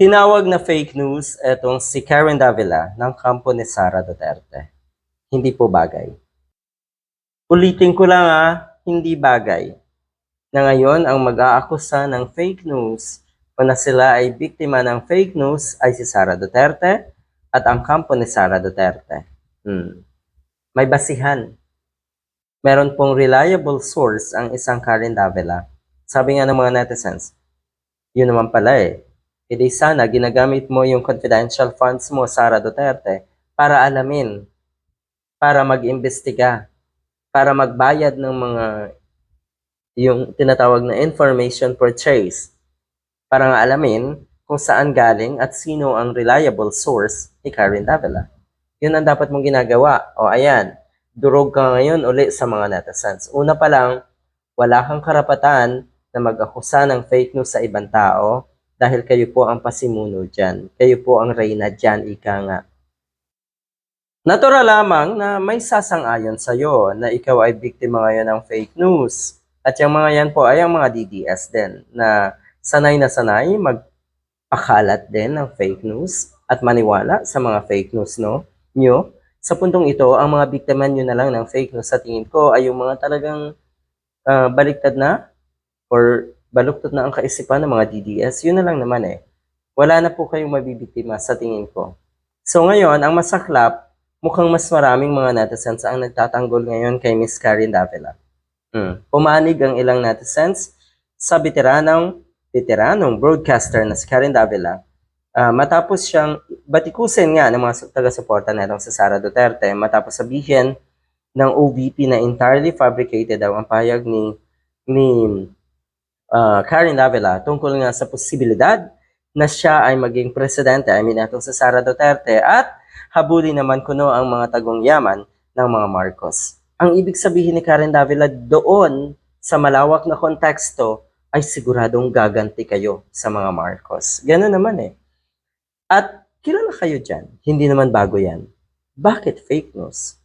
Tinawag na fake news etong si Karen Davila ng kampo ni Sara Duterte. Hindi po bagay. Ulitin ko lang ah, hindi bagay. Na ngayon ang mag-aakusa ng fake news o na sila ay biktima ng fake news ay si Sara Duterte at ang kampo ni Sara Duterte. Hmm. May basihan. Meron pong reliable source ang isang Karen Davila. Sabi nga ng mga netizens, yun naman pala eh. Hindi sana ginagamit mo yung confidential funds mo, Sara Duterte, para alamin, para mag-imbestiga, para magbayad ng mga yung tinatawag na information purchase, para nga alamin kung saan galing at sino ang reliable source ni Karen Davila. Yun ang dapat mong ginagawa. O ayan, durog ka ngayon uli sa mga netizens. Una pa lang, wala kang karapatan na mag-akusa ng fake news sa ibang tao dahil kayo po ang pasimuno dyan. Kayo po ang reyna dyan, ika nga. Natural lamang na may sasang-ayon sa'yo na ikaw ay biktima ngayon ng fake news. At yung mga yan po ay ang mga DDS din na sanay na sanay magpakalat din ng fake news at maniwala sa mga fake news no nyo. Sa puntong ito, ang mga biktima nyo na lang ng fake news sa tingin ko ay yung mga talagang ah, baliktad na or baluktot na ang kaisipan ng mga DDS, yun na lang naman eh. Wala na po kayong mabibiktima sa tingin ko. So ngayon, ang masaklap, mukhang mas maraming mga netizens ang nagtatanggol ngayon kay Miss Karen Davila. Hmm. Pumanig ang ilang netizens sa veteranong, veteranong broadcaster na si Karen Davila ah, matapos siyang batikusin nga ng mga taga-suporta na itong si Sara Duterte matapos sabihin ng OVP na entirely fabricated daw ang payag ni ni uh, Karen Davila tungkol nga sa posibilidad na siya ay maging presidente, I mean, itong sa Sara Duterte, at habulin naman kuno ang mga tagong yaman ng mga Marcos. Ang ibig sabihin ni Karen Davila doon sa malawak na konteksto ay siguradong gaganti kayo sa mga Marcos. Ganun naman eh. At kilala kayo dyan, hindi naman bago yan. Bakit fake news?